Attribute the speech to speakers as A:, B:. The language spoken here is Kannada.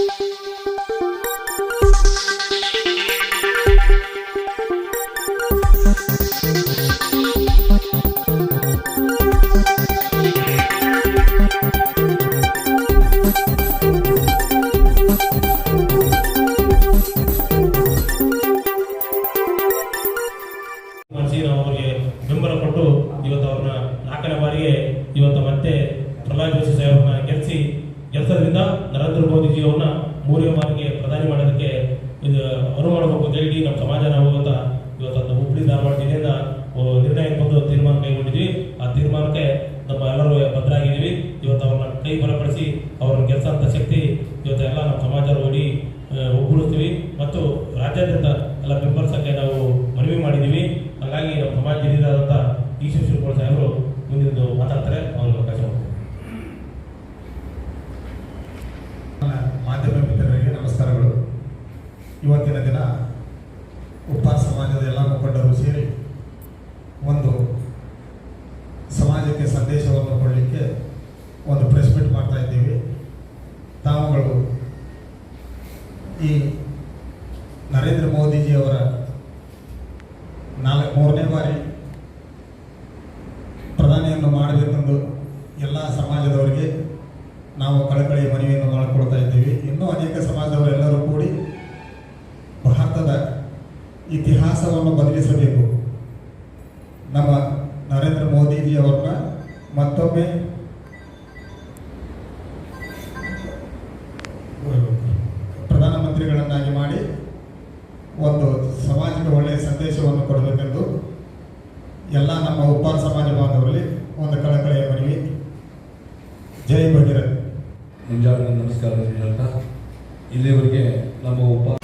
A: Música ಮೋದಿಜಿ ಅವ್ರನ್ನ ಮೂರನೇ ಬಾರಿಗೆ ಪ್ರಧಾನಿ ಮಾಡೋದಕ್ಕೆ ಇದು ಅನುವು ಮಾಡಬೇಕು ಅಂತ ಹೇಳಿ ನಮ್ಮ ಸಮಾಜ ನಾವು ಅಂತ ಇವತ್ತು ಹುಬ್ಬಳ್ಳಿ ಧಾರವಾಡ ಜಿಲ್ಲೆಯಿಂದ ಓ, ನಿರ್ಣಯಕ್ಕೆ ಬಂದು ತೀರ್ಮಾನ ಕೈಗೊಂಡಿದ್ವಿ. ಆ ತೀರ್ಮಾನಕ್ಕೆ ನಮ್ಮ ಎಲ್ಲರೂ ಬದ್ಧರಾಗಿದ್ದೀವಿ. ಇವತ್ತು ಅವ್ರನ್ನ ಕೈ ಬಲಪಡಿಸಿ ಅವ್ರನ್ನ ಅಂತ ಶಕ್ತಿ ಇವತ್ತು ಎಲ್ಲ ನಮ್ಮ ಸಮಾಜ ಓಡಿ ಒಗ್ಗೂಡಿಸ್ತೀವಿ. ಮತ್ತು ರಾಜ್ಯಾದ್ಯಂತ
B: ಇವತ್ತಿನ ದಿನ ಉಪ್ಪ ಸಮಾಜದ ಎಲ್ಲ ಮುಖಂಡರು ಸೇರಿ ಒಂದು ಸಮಾಜಕ್ಕೆ ಸಂದೇಶವನ್ನು ಕೊಡಲಿಕ್ಕೆ ಒಂದು ಪ್ರೆಸ್ ಮೀಟ್ ಮಾಡ್ತಾ ಇದ್ದೀವಿ. ತಾವುಗಳು ಈ ನರೇಂದ್ರ ಮೋದಿಜಿಯವರ ನಾಲ್ಕು ಮೂರನೇ ಬಾರಿ ಪ್ರಧಾನಿಯನ್ನು ಮಾಡಬೇಕೆಂದು ಎಲ್ಲ ಸಮಾಜದವರಿಗೆ ನಾವು ಕಳಕಳಿ ಮನವಿಯನ್ನು ಮಾಡಿಕೊಡ್ತಾ ಇದ್ದೀವಿ. ಇನ್ನೂ ಅನೇಕ ಸಮಾಜದವರೆಲ್ಲರೂ ಇತಿಹಾಸವನ್ನು ಬದಲಿಸಬೇಕು. ನಮ್ಮ ನರೇಂದ್ರ ಮೋದಿಜಿಯವರನ್ನ ಮತ್ತೊಮ್ಮೆ ಪ್ರಧಾನಮಂತ್ರಿಗಳನ್ನಾಗಿ ಮಾಡಿ ಒಂದು ಸಮಾಜಕ್ಕೆ ಒಳ್ಳೆಯ ಸಂದೇಶವನ್ನು ಕೊಡಬೇಕೆಂದು ಎಲ್ಲ ನಮ್ಮ ಉಪ್ಪಾರ ಸಮಾಜ ಬಾಂಧವರಲ್ಲಿ ಒಂದು ಕಳಕಳಿಯ ಮನವಿ. ಜೈ ಭಗೀರಥ್.
C: ಮುಂಜಾನೆ ನಮಸ್ಕಾರ ಹೇಳ್ತಾ ಇಲ್ಲಿವರೆಗೆ ನಮ್ಮ ಉಪ